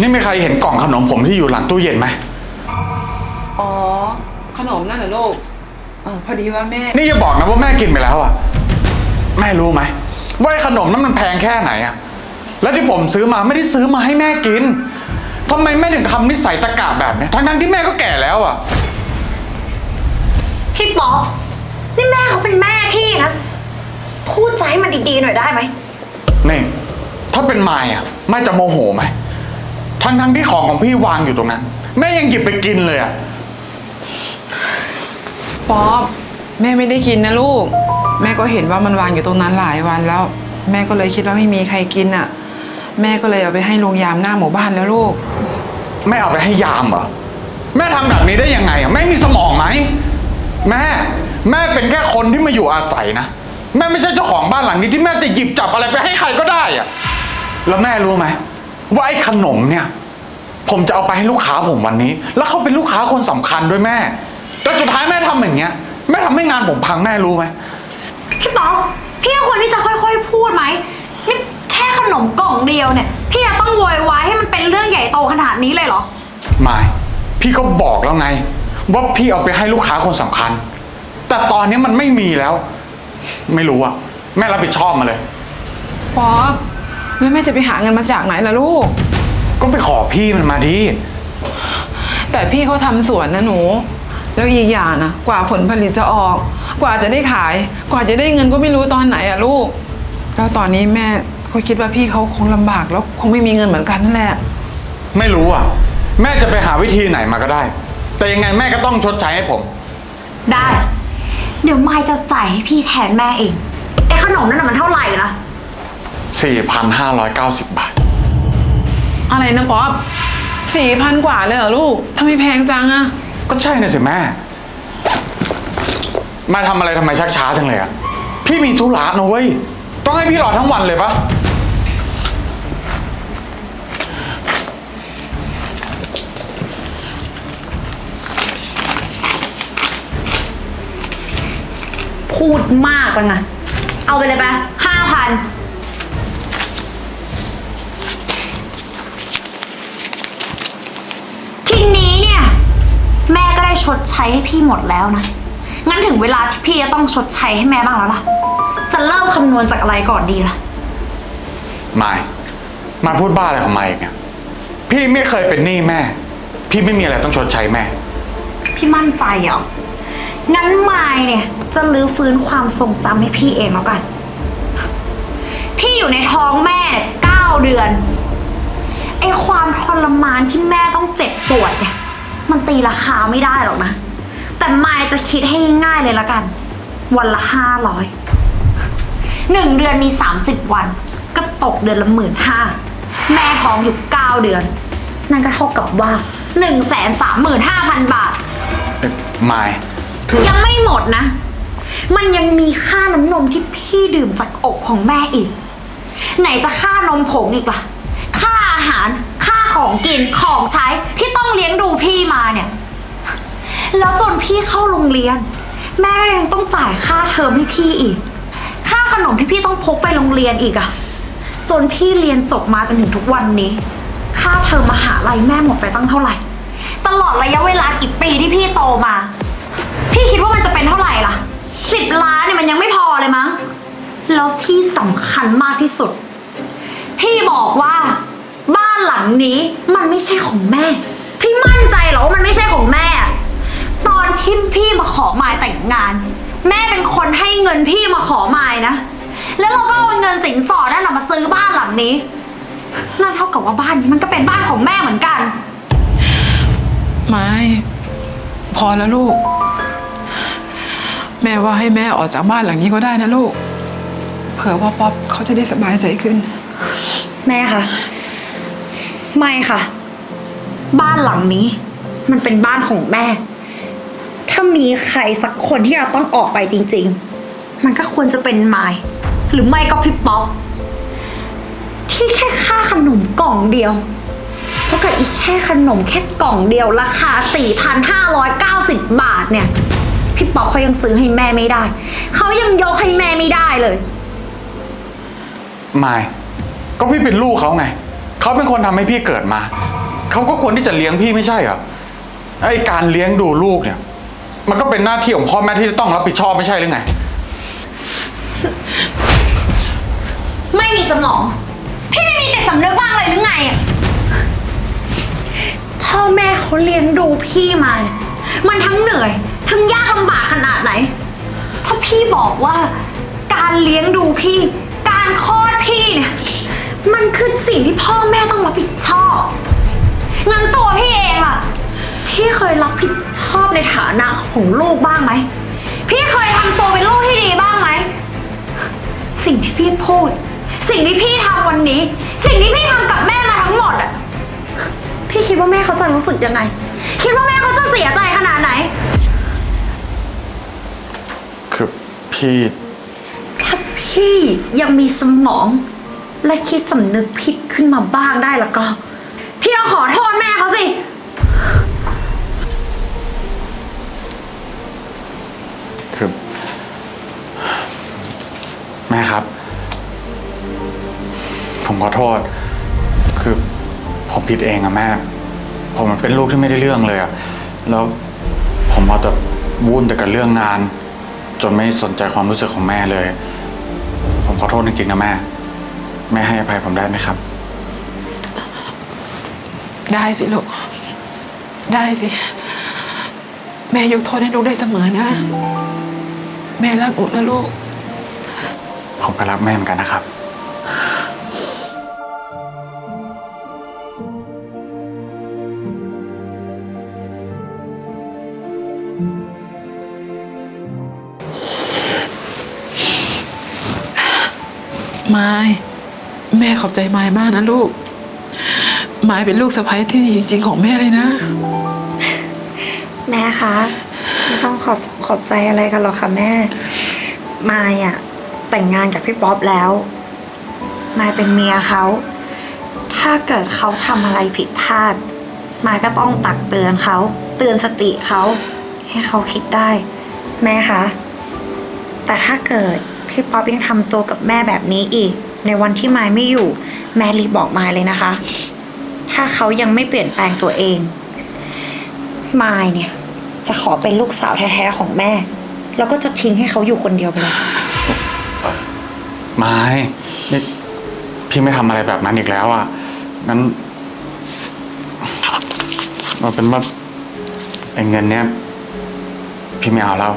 นี่มีใครเห็นกล่องขนมผมที่อยู่หลังตู้เย็นไหม อ๋อ ขนมนั่นเหรอลูกเออพอดีว่าแม่ นี่อย่าบอกนะว่าแม่กินไปแล้วอะ แม่รู้ไหมว่าไอ้ขนมนั้นมันแพงแค่ไหนอะ แล้วที่ผมซื้อมาไม่ได้ซื้อมาให้แม่กินทำไมแม่ถึงทำนิสัยตะกะแบบเนี้ยทั้งๆที่แม่ก็แก่แล้วอะ พี่ป๊อกนี่แม่เขาเป็นแม่พี่นะ พูดใจาให้มันดีๆหน่อยได้ไหม นี่ ถ้าเป็นมายอะไม่จะโมโหไหม ทั้งทั้งๆที่ของของพี่วางอยู่ตรงนั้น แม่ยังหยิบไปกินเลยอะป๊อปแม่ไม่ได้กินนะลูก แม่ก็เห็นว่ามันวางอยู่ตรงนั้นหลายวันแล้ว แม่ก็เลยคิดว่าไม่มีใครกินอะ แม่ก็เลยเอาไปให้โรงยามหน้าหมู่บ้านแล้วลูก แม่เอาไปให้ยามเหรอ แม่ทำแบบนี้ได้ยังไงอะแม่มีสมองไหม แม่ แม่เป็นแค่คนที่มาอยู่อาศัยนะ แม่ไม่ใช่เจ้าของบ้านหลังนี้ที่แม่จะหยิบจับอะไรไปให้ใครก็ได้อะแล้วแม่รู้ไหม ว่าไอ้ขนมเนี่ย ผมจะเอาไปให้ลูกค้าผมวันนี้ แล้วเขาเป็นลูกค้าคนสำคัญด้วยแม่แต่สุดท้ายแม่ทำอย่างเงี้ยแม่ทำให้งานผมพังแม่รู้ไหมพี่ป๊อกพี่ควรที่จะค่อยๆ พูดไหมนี่แค่ขนมกล่องเดียวเนี่ย พี่จะต้องโวยวายให้มันเป็นเรื่องใหญ่โตขนาดนี้เลยเหรอ ไม่พี่ก็บอกแล้วไง ว่าพี่เอาไปให้ลูกค้าคนสำคัญ แต่ตอนนี้มันไม่มีแล้ว ไม่รู้อะแม่รับผิดชอบมาเลย ป๊อป แล้วแม่จะไปหาเงินมาจากไหนล่ะลูก ก็ไปขอพี่มันมาดิ แต่พี่เขาทำสวนนะหนู แล้วอีกอย่างนะกว่าผลผลิตจะออก กว่าจะได้ขาย กว่าจะได้เงินก็ไม่รู้ตอนไหนอะลูก แล้วตอนนี้แม่ก็คิดว่าพี่เขาคงลำบากแล้วคงไม่มีเงินเหมือนกันนั่นแหละ ไม่รู้อะแม่จะไปหาวิธีไหนมาก็ได้ แต่ยังไงแม่ก็ต้องชดใช้ให้ผม ได้ เดี๋ยวไมายจะจ่ายให้พี่แทนแม่เองไอ้ขนมนั่นน่ะมันเท่าไหร่ล่ะ 4,590 บาท อะไรนะป๊อปสี่พันกว่าเลยเหรอลูกทำไมแพงจังอะก็ใช่นะสิแม่ มาทำอะไรทำไมชักช้าจังเลยอะพี่มีธุระนะเว้ย ต้องให้พี่รอทั้งวันเลยปะพูดมากจังอะเอาไปเลยไปห้าพัน ทีนี้เนี่ย แม่ก็ได้ ชดใช้ให้พี่หมดแล้วนะ งั้นถึงเวลาที่พี่จะต้องชดใช้ให้แม่บ้างแล้วล่ะ จะเริ่มคำนวณจากอะไรก่อนดีล่ะไม่มาพูดบ้าอะไรของมาอีกเนี่ยพี่ไม่เคยเป็นหนี้แม่ พี่ไม่มีอะไรต้องชดใช้แม่ พี่มั่นใจเหรอ งั้นมายเนี่ย จะลื้อฟื้นความทรงจำให้พี่เองแล้วกัน พี่อยู่ในท้องแม่เนี่ยเก้าเดือน ไอ้ความทรมานที่แม่ต้องเจ็บปวดเนี่ย มันตีราคาไม่ได้หรอกนะ แต่มายจะคิดให้ง่ายๆเลยละกัน วันละห้าร้อยหนึ่งเดือนมีสามสิบวัน ก็ตกเดือนละหมื่นห้าแม่ท้องอยู่เก้าเดือน นั่นก็เท่ากับว่าหนึ่งแสนสามหมื่นห้าพันบาทไม่คือยังไม่หมดนะ มันยังมีค่าน้ำนมที่พี่ดื่มจากอกของแม่อีก ไหนจะค่านมผงอีกล่ะ ค่าอาหารค่า ของกินของใช้ที่ต้องเลี้ยงดูพี่มาเนี่ย แล้วจนพี่เข้าโรงเรียน แม่ก็ยังต้องจ่ายค่าเทอมให้พี่อีก ค่าขนมที่พี่ต้องพกไปโรงเรียนอีกอะจนพี่เรียนจบมาจนถึงทุกวันนี้ ค่าเทอมมหาลัยแม่หมดไปตั้งเท่าไหร่ ตลอดระยะเวลากี่ปีที่พี่โตมา พี่คิดว่ามันจะเป็นเท่าไหร่ล่ะสิบล้านเนี่ยมันยังไม่พอเลยมั้งแล้วที่สำคัญมากที่สุด พี่บอกว่า บ้านหลังนี้มันไม่ใช่ของแม่ พี่มั่นใจเหรอว่ามันไม่ใช่ของแม่ ตอนที่พี่มาขอมายแต่งงาน แม่เป็นคนให้เงินพี่มาขอมายนะ แล้วเราก็เอาเงินสินสอดนั่นนะมาซื้อบ้านหลังนี้นั่นเท่ากับว่าบ้านนี้มันก็เป็นบ้านของแม่เหมือนกัน ไม่ พอแล้วลูก แม่ว่าให้แม่ออกจากบ้านหลังนี้ก็ได้นะลูก เผื่อว่าป๊อปเขาจะได้สบายใจขึ้น แม่คะ ไม่ค่ะ บ้านหลังนี้ มันเป็นบ้านของแม่ ถ้ามีใครสักคนที่เราต้องออกไปจริง ๆ มันก็ควรจะเป็นไมายหรือไม่ก็พี่ป๊อปที่แค่ค่าขนมกล่องเดียวเท่ากับอีกแค่ขนมแค่กล่องเดียวราคา 4,590 บาทเนี่ย พี่ป๊อปเขายังซื้อให้แม่ไม่ได้ เขายังยกให้แม่ไม่ได้เลย ไม่ ก็พี่เป็นลูกเขาไง เขาเป็นคนทำให้พี่เกิดมา เขาก็ควรที่จะเลี้ยงพี่ไม่ใช่เหรอไอการเลี้ยงดูลูกเนี่ย มันก็เป็นหน้าที่ของพ่อแม่ที่จะต้องรับผิดชอบไม่ใช่หรือไง ไม่มีสมอง พี่ไม่มีแต่สำนึกบ้างเลยหรือไงอะพ่อแม่เขาเลี้ยงดูพี่มาเนี่ยมันทั้งเหนื่อย ทั้งยากลำบากขนาดไหน ถ้าพี่บอกว่า การเลี้ยงดูพี่ การคลอดพี่เนี่ย มันคือสิ่งที่พ่อแม่ต้องรับผิดชอบ งั้นตัวพี่เองล่ะ พี่เคยรับผิดชอบในฐานะของลูกบ้างไหม พี่เคยทำตัวเป็นลูกที่ดีบ้างไหม สิ่งที่พี่พูด สิ่งที่พี่ทำวันนี้ สิ่งที่พี่ทำกับแม่มาทั้งหมดอะพี่คิดว่าแม่เขาจะรู้สึกยังไง คิดว่าแม่เขาจะเสียใจขนาดไหน คือพี่ ถ้าพี่ยังมีสมอง และคิดสำนึกผิดขึ้นมาบ้างได้แล้วก็ พี่ก็ขอโทษแม่เขาสิ คือแม่ครับ ผมขอโทษ คือผมผิดเองอะแม่ ผมมันเป็นลูกที่ไม่ได้เรื่องเลยอะแล้วผมเอาแต่วุ่นแต่กับเรื่องงาน จนไม่สนใจความรู้สึกของแม่เลย ผมขอโทษจริงๆนะแม่ แม่ให้อภัยผมได้ไหมครับ ได้สิลูก ได้สิ แม่ยกโทษให้ลูกได้เสมอนะ แม่รักอุดนะลูก ผมก็รักแม่เหมือนกันนะครับ ไม้แม่ ขอบใจไม้มากนะลูกไม้เป็นลูกสะใภ้ที่ดีจริงๆของแม่เลยนะ แม่คะไม่ต้องขอบขอบใจอะไรกันหรอกค่ะแม่มายอะแต่งงานกับพี่ป๊อปแล้วมายเป็นเมียเขา ถ้าเกิดเขาทำอะไรผิดพลาดมายก็ต้องตักเตือนเขาเตือนสติเขา ให้เขาคิดได้ แม่คะแต่ถ้าเกิดพี่ป๊อปยังทำตัวกับแม่แบบนี้อีก ในวันที่ไมายไม่อยู่ แม่รีบบอกไมายเลยนะคะ ถ้าเขายังไม่เปลี่ยนแปลงตัวเองไมายเนี่ย จะขอเป็นลูกสาวแท้ๆของแม่ แล้วก็จะทิ้งให้เขาอยู่คนเดียวไปเลยไม่นี่พี่ไม่ทำอะไรแบบนั้นอีกแล้วอะ งั้นมันเป็นว่าไอ้เงินเนี้ย พี่ไม่เอาแล้ว